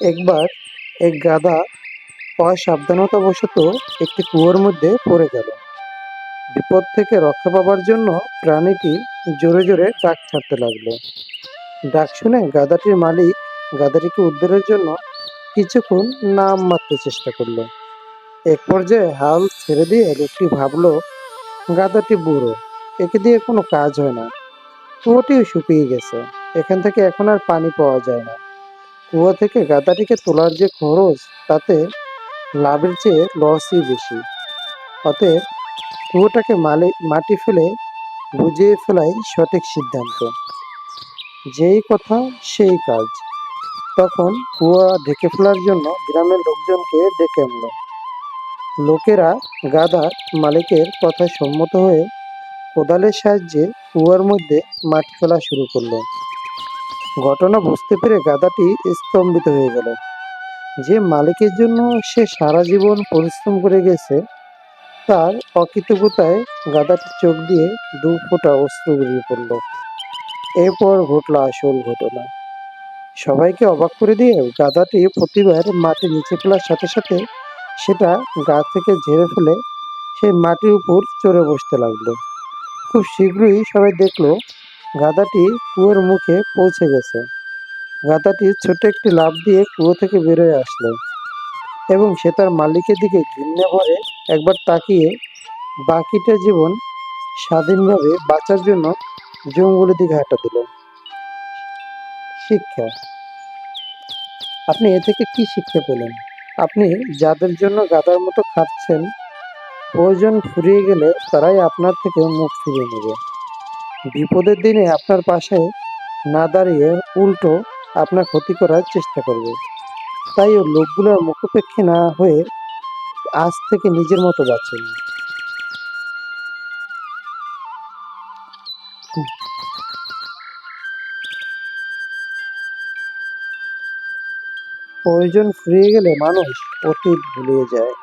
একবার এক গাধা অসাবধানতাবশত একটি কুয়োর মধ্যে পড়ে গেল। বিপদ থেকে রক্ষা পাবার জন্য প্রাণীটি জোরে জোরে ডাক ছাড়তে লাগল। ডাক শুনে গাধাটির মালিক গাধাটিকে উদ্ধারের জন্য কিছুক্ষণ নাম মারতে চেষ্টা করল। এক পর্যায়ে হাল ছেড়ে দিয়ে লোকটি ভাবলো, গাধাটি বুড়ো, একে দিয়ে কোনো কাজ হয় না। কুয়োটিও শুকিয়ে গেছে। এখান থেকে এখন আর পানি পাওয়া যায় না। কুয়া থেকে গাদাটিকে তোলার যে খরচ, তাতে লাভের চেয়ে লসই বেশি। অতএব কুয়োটাকে মালে, মাটি ফেলে বুঝিয়ে ফেলাই সঠিক সিদ্ধান্ত। যেই কথা, সেই কাজ। তখন কুয়া ঢেকে ফেলার জন্য গ্রামের লোকজনকে ডেকে আনলো। লোকেরা গাদার মালিকের কথায় সম্মত হয়ে কোদালের সাহায্যে কুয়ার মধ্যে মাটি ফেলা শুরু করল। ঘটনা বুঝতে পেরে গাধাটি স্তম্ভিত হয়ে গেল। যে মালিকের জন্য সে সারা জীবন পরিশ্রম করে গেছে, তার অকৃতজ্ঞতায় গাধাটির চোখ দিয়ে দু ফোঁটা অশ্রু বেরিয়ে পড়ল। এরপর ঘটল আসল ঘটনা। সবাইকে অবাক করে দিয়ে গাধাটি প্রতিবার মাটি নিচে ফেলার সাথে সাথে সেটা গা থেকে ঝেড়ে ফেলে সেই মাটির উপর চড়ে বসতে লাগল। খুব শীঘ্রই সবাই দেখল গাধাটি কুয়োর মুখে পৌঁছে গেছে। গাধাটি ছোট একটি লাফ দিয়ে কুয়ো থেকে বেরোয় আসলো এবং সে তার মালিকের দিকে ঘৃণা ভরে একবার তাকিয়ে বাকিটা জীবন স্বাধীনভাবে বাঁচার জন্য জঙ্গলের দিকে হাঁটা দিল। শিক্ষা। আপনি এ থেকে কি শিক্ষা পেলেন? আপনি যাদের জন্য গাদার মতো খাটছেন প্রয়োজন ফুরিয়ে গেলে তারাই আপনার থেকে মুখ ফিরিয়ে নেবে। বিপদের দিনে আপনার পাশে না দাঁড়িয়ে উল্টো আপনার ক্ষতি করার চেষ্টা করবে। তাই ও লোকগুলোর মুখোপেক্ষী না হয়ে আজ থেকে নিজের মতো বাঁচুন। প্রয়োজন ফুরিয়ে গেলে মানুষ অতীত ভুলিয়ে যায়।